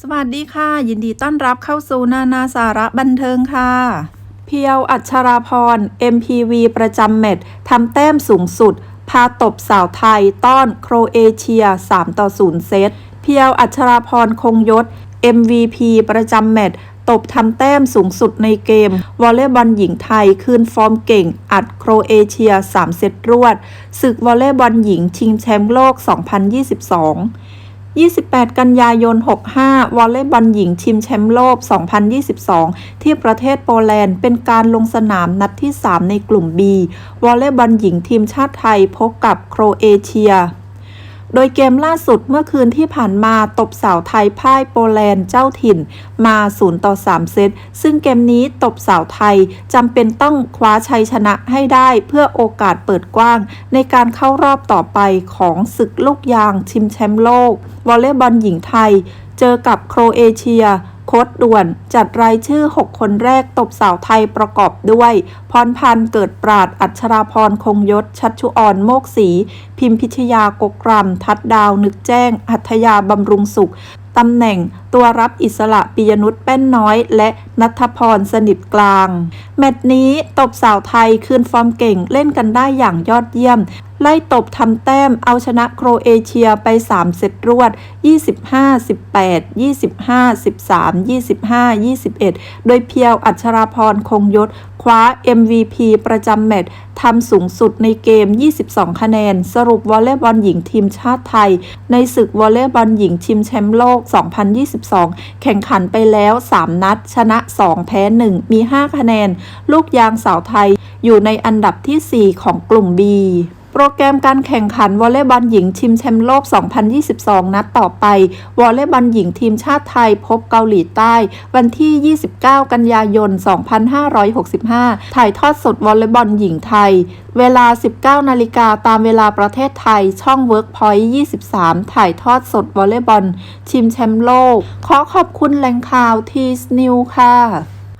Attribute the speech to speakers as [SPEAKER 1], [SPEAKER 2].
[SPEAKER 1] สวัสดีค่ะ ยินดีต้อนรับเข้าสู่นานาสาระบันเทิงค่ะ เพียวอัชราพร MPV ประจำแมตช์ทำแต้มสูงสุด พาตบสาวไทยต้อนโครเอเชีย 3 ต่อ 0 เซต เพียวอัชราพรคงยศ MVP ประจำแมตช์ตบทำแต้มสูงสุดในเกม วอลเลย์บอลหญิงไทยคืนฟอร์มเก่ง อัดโครเอเชีย 3 เซตรวดศึกวอลเลย์บอลหญิงชิงแชมป์โลก 2022 28 กันยายน 65 วอลเลย์บอลหญิงชิมแชมป์โลก 2022 ที่ประเทศโปแลนด์ เป็นการลงสนามนัดที่ 3 ในกลุ่ม B วอลเลย์บอลหญิงทีมชาติไทยพบกับโครเอเชีย โดยเกมล่าสุดเมื่อคืนที่ผ่านมาตบสาวไทยพ่ายโปแลนด์เจ้าถิ่นมา 0 ต่อ 3 เซต ซึ่งเกมนี้ตบสาวไทยจำเป็นต้องคว้าชัยชนะให้ได้เพื่อโอกาสเปิดกว้าง ในการเข้ารอบต่อไปของศึกลูกยางชิมแชมป์โลก วอลเลย์บอลหญิงไทย เจอกับโครเอเชีย โค้ดด่วน จัดรายชื่อ 6 คนแรกตบสาวไทยประกอบด้วย พรพันธ์เกิดปราด อัชราพรคงยศ ชัชชุออนโมกศรีพิมพิชยากกรำทัดดาวนึกแจ้ง หัทยาบำรุงสุขตำแหน่งตัวรับอิสระปิยนุชแป้นน้อย และนัทพรสนิทกลาง แมตช์นี้ตบสาวไทยคืนฟอร์มเก่งเล่นกันได้อย่างยอดเยี่ยม ไล่ตบทำแต้มเอาชนะโครเอเชียไป 3 เซตรวด 25 18 25 13 25 21 โดยเพียวอัชราพรคงยศคว้า MVP ประจำแมตช์ทำสูงสุดในเกม 22 คะแนน สรุปวอลเลย์บอลหญิงทีมชาติไทย ในศึกวอลเลย์บอลหญิงชิมแชมป์โลก 2022 แข่งขันไปแล้ว 3 นัด ชนะ 2 แพ้ 1 มี 5 คะแนน ลูกยางสาวไทยอยู่ในอันดับทีสี่4 ของกลุ่ม B โปรแกรมการแข่งขันวอลเลย์บอลหญิงชิมแชมป์โลก 2022 นัดต่อไป วอลเลย์บอลหญิงทีมชาติไทยพบเกาหลีใต้ วันที่ 29 กันยายน 2565 ถ่ายทอดสดวอลเลย์บอลหญิงไทย เวลา 19 นาฬิกาตามเวลาประเทศไทย ช่อง Workpoint 23 ถ่ายทอดสดวอลเลย์บอล ชิมแชมป์โลก ขอขอบคุณแหล่งข่าวทีสนิวค่ะ